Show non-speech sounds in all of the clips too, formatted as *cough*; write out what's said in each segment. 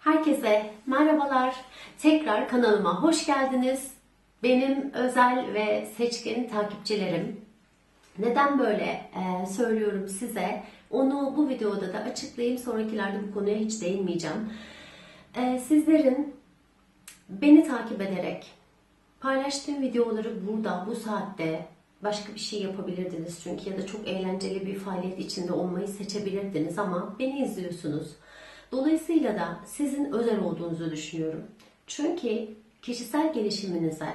Herkese merhabalar. Tekrar kanalıma hoş geldiniz. Benim özel ve seçkin takipçilerim. Neden böyle e, söylüyorum size? Onu bu videoda da açıklayayım. Sonrakilerde bu konuya hiç değinmeyeceğim. E, sizlerin beni takip ederek paylaştığım videoları burada, bu saatte başka bir şey yapabilirdiniz çünkü ya da çok eğlenceli bir faaliyet içinde olmayı seçebilirdiniz ama beni izliyorsunuz. Dolayısıyla da sizin özel olduğunuzu düşünüyorum. Çünkü kişisel gelişiminize,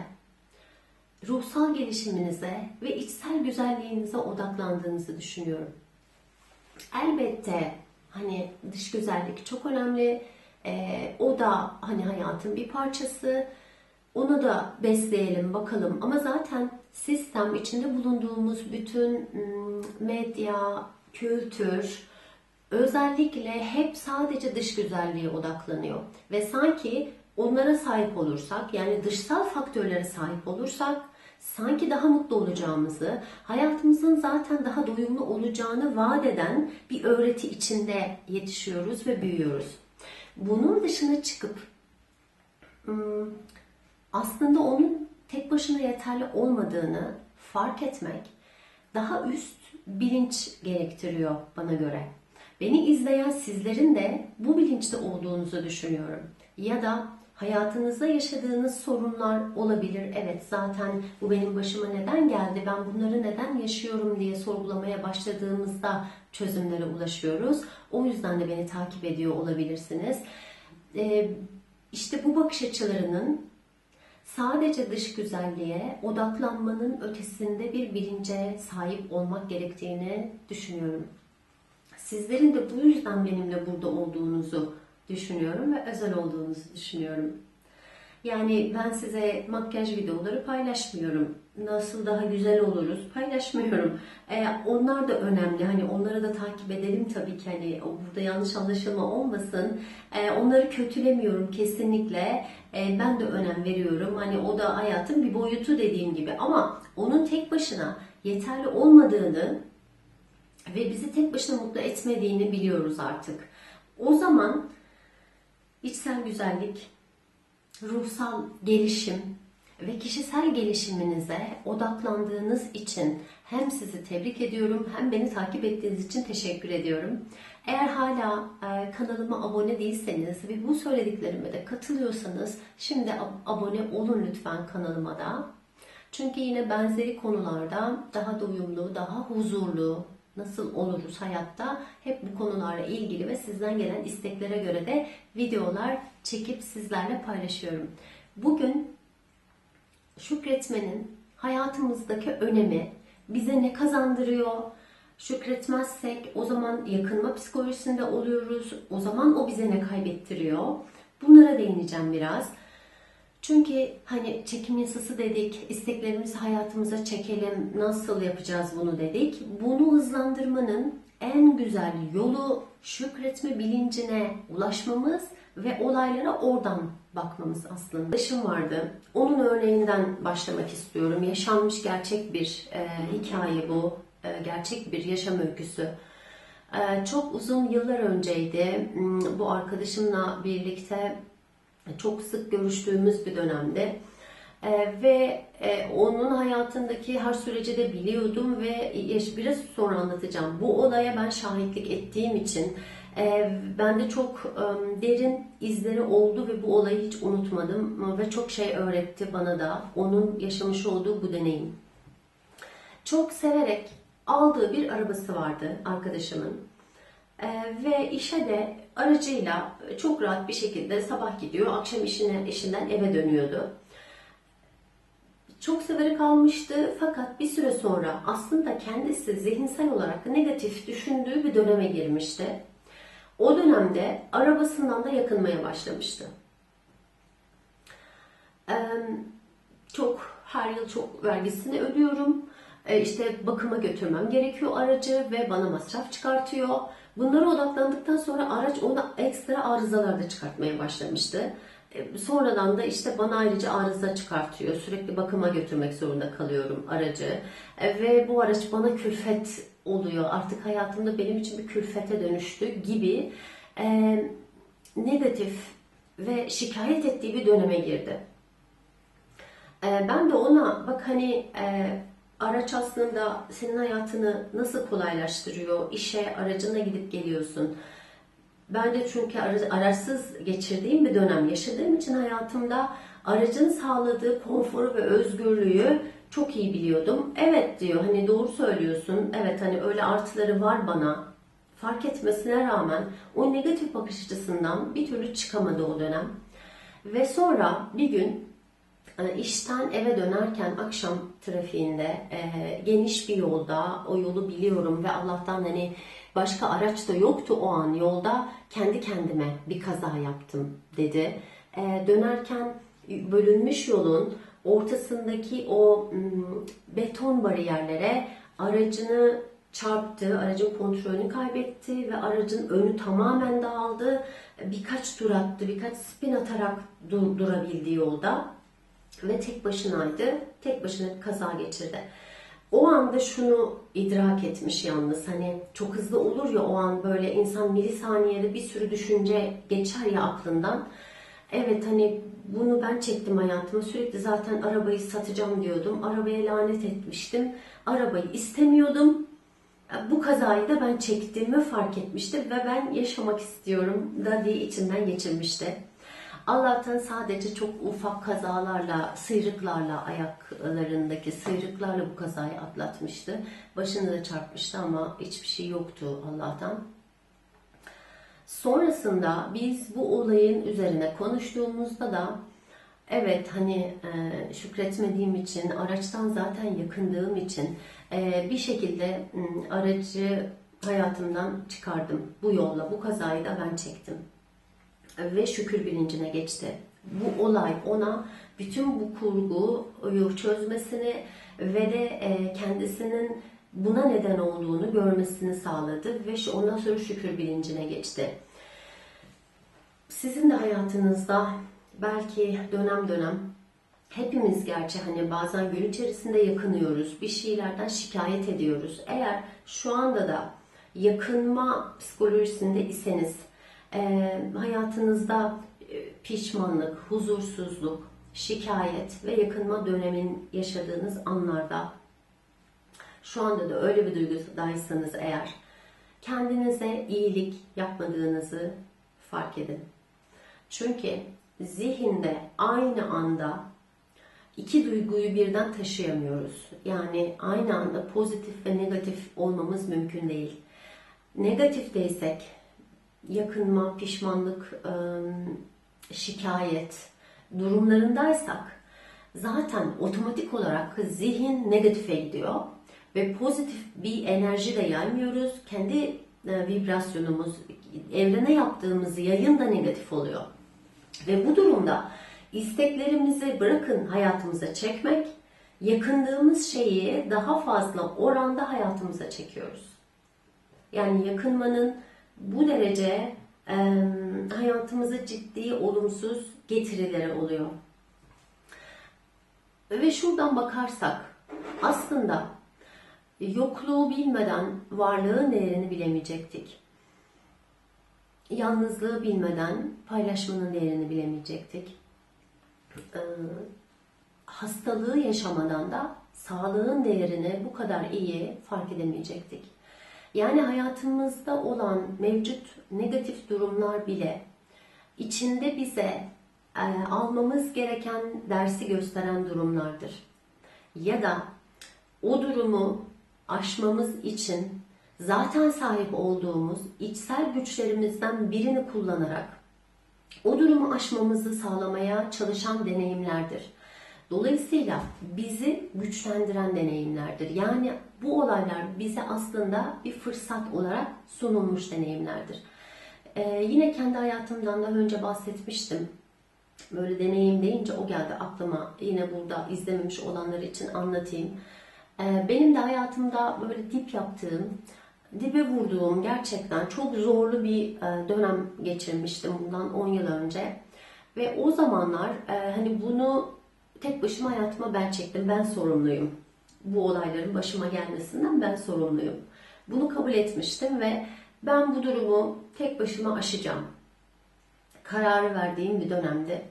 ruhsal gelişiminize ve içsel güzelliğinize odaklandığınızı düşünüyorum. Elbette hani dış güzellik çok önemli. Ee, o da hani hayatın bir parçası. Onu da besleyelim bakalım. Ama zaten sistem içinde bulunduğumuz bütün ım, medya, kültür özellikle hep sadece dış güzelliğe odaklanıyor. Ve sanki onlara sahip olursak yani dışsal faktörlere sahip olursak sanki daha mutlu olacağımızı, hayatımızın zaten daha doyumlu olacağını vaat eden bir öğreti içinde yetişiyoruz ve büyüyoruz. Bunun dışına çıkıp aslında onun tek başına yeterli olmadığını fark etmek daha üst bilinç gerektiriyor bana göre. Beni izleyen sizlerin de bu bilinçte olduğunuzu düşünüyorum. Ya da hayatınızda yaşadığınız sorunlar olabilir. Evet zaten bu benim başıma neden geldi, ben bunları neden yaşıyorum diye sorgulamaya başladığımızda çözümlere ulaşıyoruz. O yüzden de beni takip ediyor olabilirsiniz. Ee, işte bu bakış açılarının sadece dış güzelliğe odaklanmanın ötesinde bir bilince sahip olmak gerektiğini düşünüyorum. Sizlerin de bu yüzden benimle burada olduğunuzu düşünüyorum ve özel olduğunuzu düşünüyorum. Yani ben size makyaj videoları paylaşmıyorum. Nasıl daha güzel oluruz paylaşmıyorum. Ee, onlar da önemli. Hani onları da takip edelim tabii ki. Hani burada yanlış anlaşılma olmasın. Ee, onları kötülemiyorum kesinlikle. Ee, ben de önem veriyorum. Hani o da hayatın bir boyutu dediğim gibi. Ama onun tek başına yeterli olmadığını ve bizi tek başına mutlu etmediğini biliyoruz artık. O zaman içsel güzellik, ruhsal gelişim ve kişisel gelişiminize odaklandığınız için hem sizi tebrik ediyorum hem beni takip ettiğiniz için teşekkür ediyorum. Eğer hala e, kanalıma abone değilseniz ve bu söylediklerime de katılıyorsanız şimdi abone olun lütfen kanalıma da. Çünkü yine benzeri konularda daha doyumlu, daha huzurlu, nasıl oluruz hayatta hep bu konularla ilgili ve sizden gelen isteklere göre de videolar çekip sizlerle paylaşıyorum. Bugün şükretmenin hayatımızdaki önemi, bize ne kazandırıyor, şükretmezsek o zaman yakınma psikolojisinde oluyoruz, o zaman o bize ne kaybettiriyor. Bunlara değineceğim biraz. Çünkü hani çekim yasası dedik, isteklerimizi hayatımıza çekelim, nasıl yapacağız bunu dedik. Bunu hızlandırmanın en güzel yolu şükretme bilincine ulaşmamız ve olaylara oradan bakmamız aslında. Arkadaşım vardı. Onun örneğinden başlamak istiyorum. Yaşanmış gerçek bir e, hikaye bu. E, gerçek bir yaşam öyküsü. E, çok uzun yıllar önceydi. Hmm, bu arkadaşımla birlikte çok sık görüştüğümüz bir dönemde. Ee, ve e, onun hayatındaki her süreci de biliyordum ve biraz sonra anlatacağım. Bu olaya ben şahitlik ettiğim için e, bende çok e, derin izleri oldu ve bu olayı hiç unutmadım ve çok şey öğretti bana da onun yaşamış olduğu bu deneyim. Çok severek aldığı bir arabası vardı arkadaşımın. Ee, ve işe de aracıyla çok rahat bir şekilde sabah gidiyor, akşam işine, işinden eve dönüyordu. Çok severek almıştı fakat bir süre sonra aslında kendisi zihinsel olarak negatif düşündüğü bir döneme girmişti. O dönemde arabasından da yakınmaya başlamıştı. Ee, çok her yıl çok vergisini ödüyorum. Ee, işte bakıma götürmem gerekiyor aracı ve bana masraf çıkartıyor. Bunlara odaklandıktan sonra araç ona ekstra arızalar da çıkartmaya başlamıştı. E, sonradan da işte bana ayrıca arıza çıkartıyor. Sürekli bakıma götürmek zorunda kalıyorum aracı. E, ve bu araç bana külfet oluyor. Artık hayatımda benim için bir külfete dönüştü gibi. E, negatif ve şikayet ettiği bir döneme girdi. Ee, ben de ona bak hani e, araç aslında senin hayatını nasıl kolaylaştırıyor? İşe aracına gidip geliyorsun. Ben de çünkü ara- araçsız geçirdiğim bir dönem yaşadığım için hayatımda aracın sağladığı konforu ve özgürlüğü çok iyi biliyordum. Evet diyor hani doğru söylüyorsun. Evet hani öyle artıları var bana. Fark etmesine rağmen o negatif bakış açısından bir türlü çıkamadı o dönem. Ve sonra bir gün işten eve dönerken akşam trafiğinde e, geniş bir yolda o yolu biliyorum ve Allah'tan hani başka araç da yoktu o an yolda kendi kendime bir kaza yaptım dedi. E, dönerken bölünmüş yolun ortasındaki o m, beton bariyerlere aracını çarptı, aracın kontrolünü kaybetti ve aracın önü tamamen dağıldı. Birkaç tur attı, birkaç spin atarak dur- durabildi yolda ve tek başınaydı. Tek başına bir kaza geçirdi. O anda şunu idrak etmiş yalnız hani çok hızlı olur ya o an böyle insan milisaniyede bir sürü düşünce geçer ya aklından. Evet hani bunu ben çektim hayatıma sürekli zaten arabayı satacağım diyordum. Arabaya lanet etmiştim. Arabayı istemiyordum. Bu kazayı da ben çektiğimi fark etmişti ve ben yaşamak istiyorum da diye içinden geçirmişti. Allah'tan sadece çok ufak kazalarla, sıyrıklarla, ayaklarındaki sıyrıklarla bu kazayı atlatmıştı. Başını da çarpmıştı ama hiçbir şey yoktu Allah'tan. Sonrasında biz bu olayın üzerine konuştuğumuzda da evet hani e, şükretmediğim için, araçtan zaten yakındığım için e, bir şekilde m, aracı hayatımdan çıkardım. Bu yolla, bu kazayı da ben çektim ve şükür bilincine geçti. Bu olay ona bütün bu kurguyu çözmesini ve de e, kendisinin buna neden olduğunu görmesini sağladı ve ondan sonra şükür bilincine geçti. Sizin de hayatınızda belki dönem dönem hepimiz gerçi hani bazen gün içerisinde yakınıyoruz, bir şeylerden şikayet ediyoruz. Eğer şu anda da yakınma psikolojisinde iseniz e, hayatınızda e, pişmanlık, huzursuzluk, şikayet ve yakınma dönemin yaşadığınız anlarda şu anda da öyle bir duygudaysanız eğer kendinize iyilik yapmadığınızı fark edin. Çünkü zihinde aynı anda iki duyguyu birden taşıyamıyoruz. Yani aynı anda pozitif ve negatif olmamız mümkün değil. Negatifteysek yakınma, pişmanlık, şikayet durumlarındaysak zaten otomatik olarak zihin negatife gidiyor ve pozitif bir enerji de yaymıyoruz. Kendi vibrasyonumuz, evrene yaptığımız yayın da negatif oluyor. Ve bu durumda isteklerimizi bırakın hayatımıza çekmek, yakındığımız şeyi daha fazla oranda hayatımıza çekiyoruz. Yani yakınmanın bu derece e, hayatımıza ciddi olumsuz getirileri oluyor. Ve şuradan bakarsak aslında yokluğu bilmeden varlığın değerini bilemeyecektik. Yalnızlığı bilmeden paylaşmanın değerini bilemeyecektik. Ee, hastalığı yaşamadan da sağlığın değerini bu kadar iyi fark edemeyecektik. Yani hayatımızda olan mevcut negatif durumlar bile içinde bize e, almamız gereken dersi gösteren durumlardır. Ya da o durumu aşmamız için zaten sahip olduğumuz içsel güçlerimizden birini kullanarak o durumu aşmamızı sağlamaya çalışan deneyimlerdir. Dolayısıyla bizi güçlendiren deneyimlerdir. Yani bu olaylar bize aslında bir fırsat olarak sunulmuş deneyimlerdir. Ee, yine kendi hayatımdan daha önce bahsetmiştim. Böyle deneyim deyince o geldi aklıma. Yine burada izlememiş olanlar için anlatayım. Ee, benim de hayatımda böyle dip yaptığım, dibe vurduğum gerçekten çok zorlu bir e, dönem geçirmiştim bundan 10 yıl önce. Ve o zamanlar e, hani bunu tek başıma hayatıma ben çektim. Ben sorumluyum. Bu olayların başıma gelmesinden ben sorumluyum. Bunu kabul etmiştim ve ben bu durumu tek başıma aşacağım. kararı verdiğim bir dönemdi.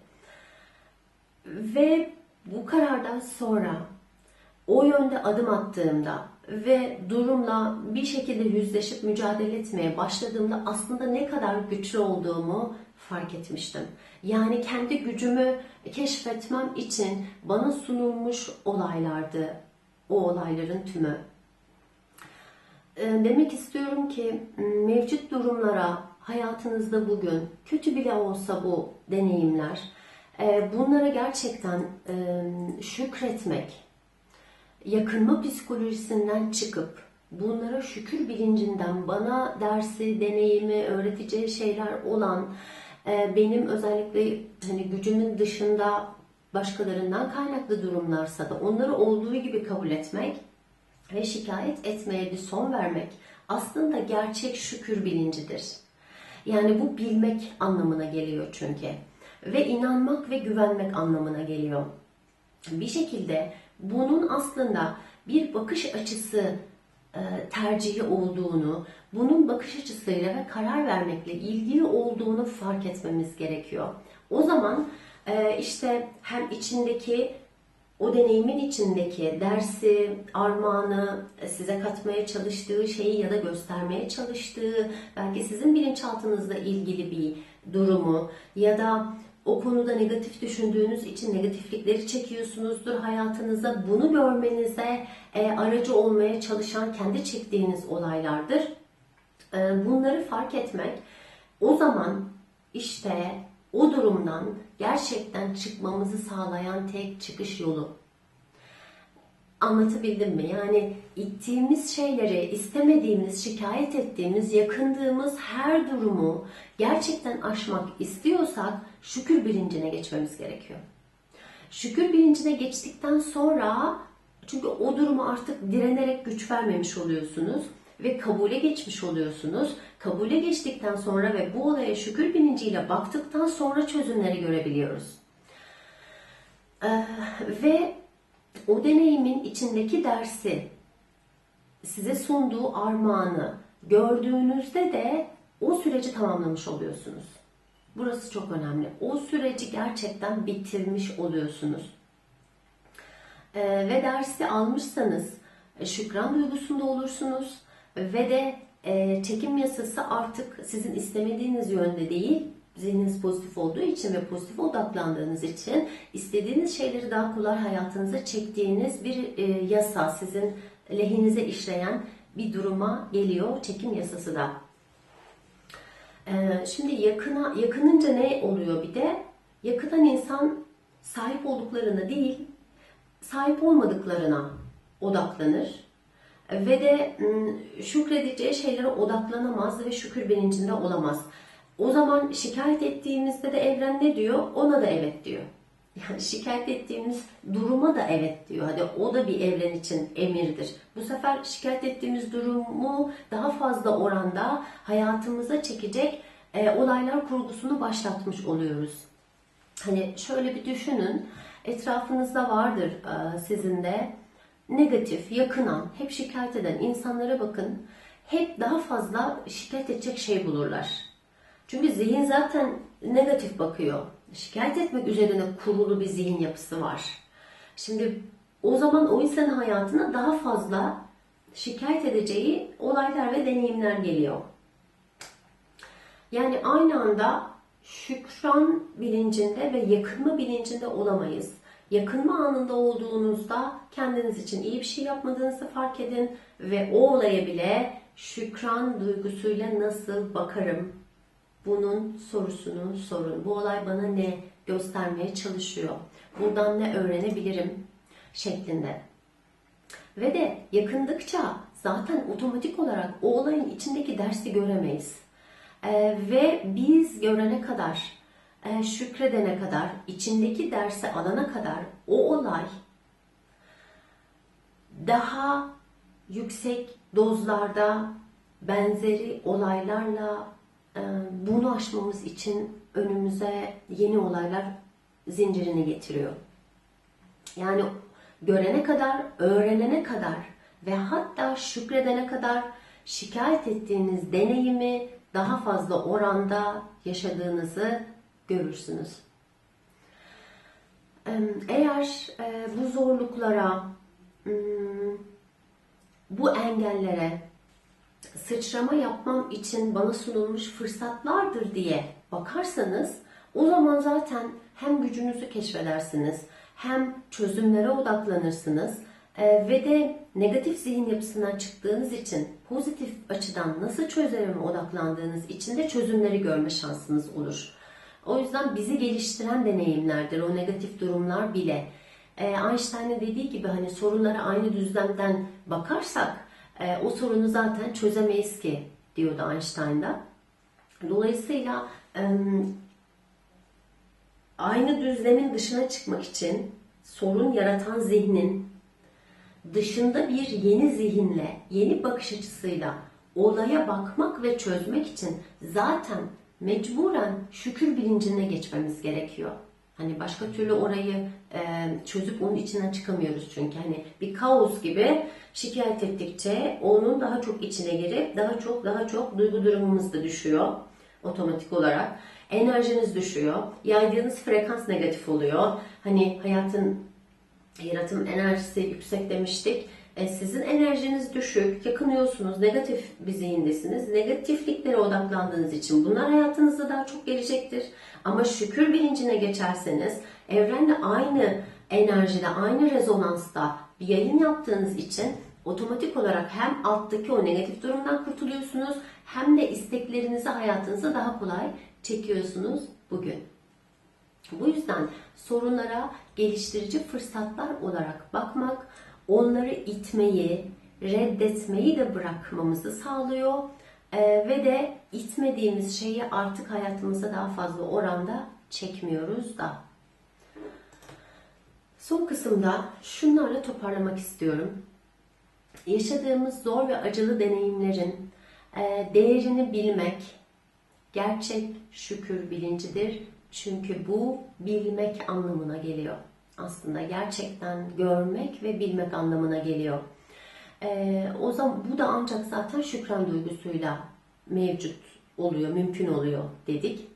Ve bu karardan sonra o yönde adım attığımda ve durumla bir şekilde yüzleşip mücadele etmeye başladığımda aslında ne kadar güçlü olduğumu fark etmiştim. Yani kendi gücümü keşfetmem için bana sunulmuş olaylardı o olayların tümü. Ee, demek istiyorum ki mevcut durumlara hayatınızda bugün kötü bile olsa bu deneyimler e, bunlara gerçekten e, şükretmek, yakınma psikolojisinden çıkıp bunlara şükür bilincinden bana dersi, deneyimi, öğreteceği şeyler olan e, benim özellikle hani gücümün dışında başkalarından kaynaklı durumlarsa da onları olduğu gibi kabul etmek ve şikayet etmeye bir son vermek aslında gerçek şükür bilincidir. Yani bu bilmek anlamına geliyor çünkü. Ve inanmak ve güvenmek anlamına geliyor. Bir şekilde bunun aslında bir bakış açısı e, tercihi olduğunu, bunun bakış açısıyla ve karar vermekle ilgili olduğunu fark etmemiz gerekiyor. O zaman e, işte hem içindeki o deneyimin içindeki dersi, armağanı, size katmaya çalıştığı şeyi ya da göstermeye çalıştığı, belki sizin bilinçaltınızla ilgili bir durumu ya da o konuda negatif düşündüğünüz için negatiflikleri çekiyorsunuzdur hayatınıza. Bunu görmenize e, aracı olmaya çalışan kendi çektiğiniz olaylardır. E, bunları fark etmek o zaman işte o durumdan gerçekten çıkmamızı sağlayan tek çıkış yolu. Anlatabildim mi? Yani ittiğimiz şeyleri, istemediğimiz, şikayet ettiğimiz, yakındığımız her durumu gerçekten aşmak istiyorsak şükür bilincine geçmemiz gerekiyor. Şükür bilincine geçtikten sonra çünkü o durumu artık direnerek güç vermemiş oluyorsunuz ve kabule geçmiş oluyorsunuz. Kabule geçtikten sonra ve bu olaya şükür bilinciyle baktıktan sonra çözümleri görebiliyoruz. Ee, ve o deneyimin içindeki dersi, size sunduğu armağanı gördüğünüzde de o süreci tamamlamış oluyorsunuz. Burası çok önemli. O süreci gerçekten bitirmiş oluyorsunuz. Ee, ve dersi almışsanız e, şükran duygusunda olursunuz ve de e, çekim yasası artık sizin istemediğiniz yönde değil, zihniniz pozitif olduğu için ve pozitif odaklandığınız için istediğiniz şeyleri daha kolay hayatınıza çektiğiniz bir e, yasa, sizin lehinize işleyen bir duruma geliyor çekim yasası da. E, şimdi yakına yakınınca ne oluyor bir de? Yakınan insan sahip olduklarına değil, sahip olmadıklarına odaklanır ve de şükredeceği şeylere odaklanamaz ve şükür bilincinde olamaz. O zaman şikayet ettiğimizde de evren ne diyor? Ona da evet diyor. *laughs* Yani şikayet ettiğimiz duruma da evet diyor. Hadi o da bir evren için emirdir. Bu sefer şikayet ettiğimiz durumu daha fazla oranda hayatımıza çekecek e, olaylar kurgusunu başlatmış oluyoruz. Hani şöyle bir düşünün. Etrafınızda vardır e, sizin de negatif, yakınan, hep şikayet eden insanlara bakın. Hep daha fazla şikayet edecek şey bulurlar. Çünkü zihin zaten negatif bakıyor. Şikayet etmek üzerine kurulu bir zihin yapısı var. Şimdi o zaman o insanın hayatına daha fazla şikayet edeceği olaylar ve deneyimler geliyor. Yani aynı anda şükran bilincinde ve yakınma bilincinde olamayız. Yakınma anında olduğunuzda kendiniz için iyi bir şey yapmadığınızı fark edin ve o olaya bile şükran duygusuyla nasıl bakarım bunun sorusunu sorun. Bu olay bana ne göstermeye çalışıyor? Buradan ne öğrenebilirim? şeklinde. Ve de yakındıkça zaten otomatik olarak o olayın içindeki dersi göremeyiz. Ee, ve biz görene kadar, e, şükredene kadar, içindeki dersi alana kadar o olay daha yüksek dozlarda benzeri olaylarla bunu aşmamız için önümüze yeni olaylar zincirini getiriyor. Yani görene kadar, öğrenene kadar ve hatta şükredene kadar şikayet ettiğiniz deneyimi daha fazla oranda yaşadığınızı görürsünüz. Eğer e, bu zorluklara, hmm, bu engellere sıçrama yapmam için bana sunulmuş fırsatlardır diye bakarsanız o zaman zaten hem gücünüzü keşfedersiniz hem çözümlere odaklanırsınız e, ve de negatif zihin yapısından çıktığınız için pozitif açıdan nasıl çözerime odaklandığınız için de çözümleri görme şansınız olur. O yüzden bizi geliştiren deneyimlerdir o negatif durumlar bile. E, Einstein'ın dediği gibi hani sorunlara aynı düzlemden bakarsak e, o sorunu zaten çözemeyiz ki diyordu Einstein'da. Dolayısıyla e, aynı düzlemin dışına çıkmak için sorun yaratan zihnin dışında bir yeni zihinle, yeni bakış açısıyla olaya bakmak ve çözmek için zaten mecburen şükür bilincine geçmemiz gerekiyor. Hani başka türlü orayı e, çözüp onun içinden çıkamıyoruz çünkü hani bir kaos gibi şikayet ettikçe onun daha çok içine girip daha çok daha çok duygu durumumuz da düşüyor otomatik olarak. Enerjiniz düşüyor. Yaydığınız frekans negatif oluyor. Hani hayatın yaratım enerjisi yüksek demiştik. E, sizin enerjiniz düşük, yakınıyorsunuz, negatif bir zihindesiniz. Negatifliklere odaklandığınız için bunlar hayatınızda daha çok gelecektir. Ama şükür bilincine geçerseniz evrenle aynı enerjide, aynı rezonansta bir yayın yaptığınız için otomatik olarak hem alttaki o negatif durumdan kurtuluyorsunuz hem de isteklerinizi hayatınıza daha kolay çekiyorsunuz bugün. Bu yüzden sorunlara geliştirici fırsatlar olarak bakmak, onları itmeyi, reddetmeyi de bırakmamızı sağlıyor. Ee, ve de itmediğimiz şeyi artık hayatımıza daha fazla oranda çekmiyoruz da. Son kısımda şunlarla toparlamak istiyorum. Yaşadığımız zor ve acılı deneyimlerin e, değerini bilmek gerçek şükür bilincidir çünkü bu bilmek anlamına geliyor. Aslında gerçekten görmek ve bilmek anlamına geliyor. Ee, o zaman bu da ancak zaten şükran duygusuyla mevcut oluyor, mümkün oluyor dedik.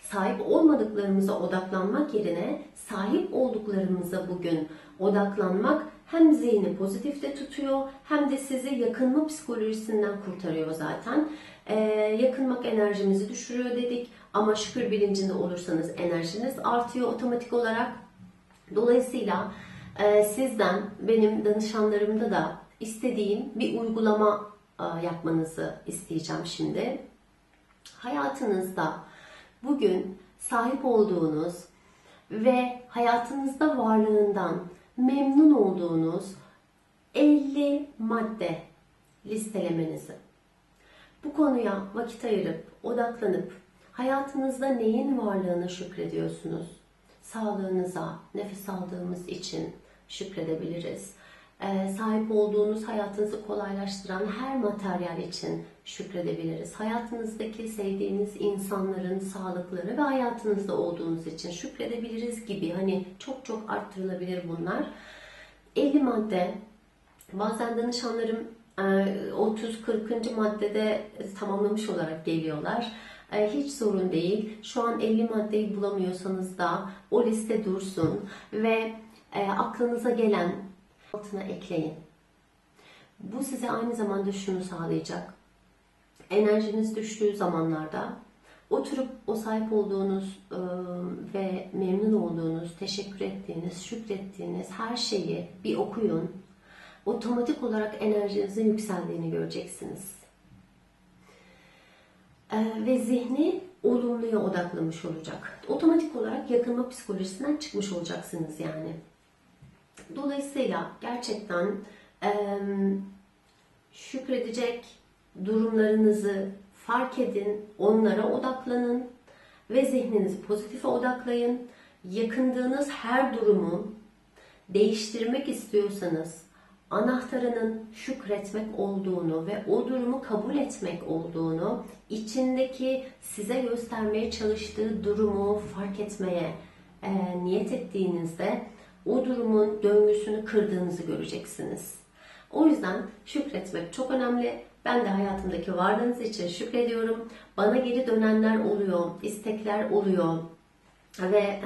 Sahip olmadıklarımıza odaklanmak yerine sahip olduklarımıza bugün odaklanmak hem zihni pozitifte tutuyor hem de sizi yakınma psikolojisinden kurtarıyor zaten. Ee, yakınmak enerjimizi düşürüyor dedik ama şükür bilincinde olursanız enerjiniz artıyor otomatik olarak. Dolayısıyla e, sizden benim danışanlarımda da istediğim bir uygulama e, yapmanızı isteyeceğim şimdi. Hayatınızda bugün sahip olduğunuz ve hayatınızda varlığından memnun olduğunuz 50 madde listelemenizi. Bu konuya vakit ayırıp, odaklanıp hayatınızda neyin varlığına şükrediyorsunuz? Sağlığınıza, nefes aldığımız için şükredebiliriz. Ee, sahip olduğunuz hayatınızı kolaylaştıran her materyal için şükredebiliriz. Hayatınızdaki sevdiğiniz insanların sağlıkları ve hayatınızda olduğunuz için şükredebiliriz gibi hani çok çok arttırılabilir bunlar. 50 madde bazen danışanlarım 30-40. maddede tamamlamış olarak geliyorlar. E, hiç sorun değil. Şu an 50 maddeyi bulamıyorsanız da o liste dursun ve e, aklınıza gelen altına ekleyin. Bu size aynı zamanda şunu sağlayacak. Enerjiniz düştüğü zamanlarda oturup o sahip olduğunuz e, ve memnun olduğunuz, teşekkür ettiğiniz, şükrettiğiniz her şeyi bir okuyun. Otomatik olarak enerjinizin yükseldiğini göreceksiniz. E, ve zihni olumluya odaklamış olacak. Otomatik olarak yakınma psikolojisinden çıkmış olacaksınız yani. Dolayısıyla gerçekten e, şükredecek durumlarınızı fark edin, onlara odaklanın ve zihninizi pozitife odaklayın. Yakındığınız her durumu değiştirmek istiyorsanız anahtarının şükretmek olduğunu ve o durumu kabul etmek olduğunu, içindeki size göstermeye çalıştığı durumu fark etmeye e, niyet ettiğinizde o durumun döngüsünü kırdığınızı göreceksiniz. O yüzden şükretmek çok önemli. Ben de hayatımdaki varlığınız için şükrediyorum. Bana geri dönenler oluyor, istekler oluyor ve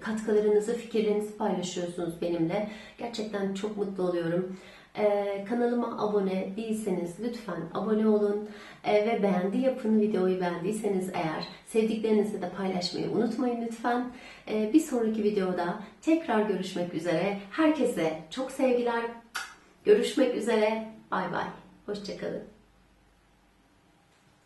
katkılarınızı, fikirlerinizi paylaşıyorsunuz benimle. Gerçekten çok mutlu oluyorum. E, kanalıma abone değilseniz lütfen abone olun E, ve beğendi yapın. Videoyu beğendiyseniz eğer sevdiklerinizle de paylaşmayı unutmayın lütfen. E, bir sonraki videoda tekrar görüşmek üzere. Herkese çok sevgiler. Görüşmek üzere. Bay bay. Hoşçakalın.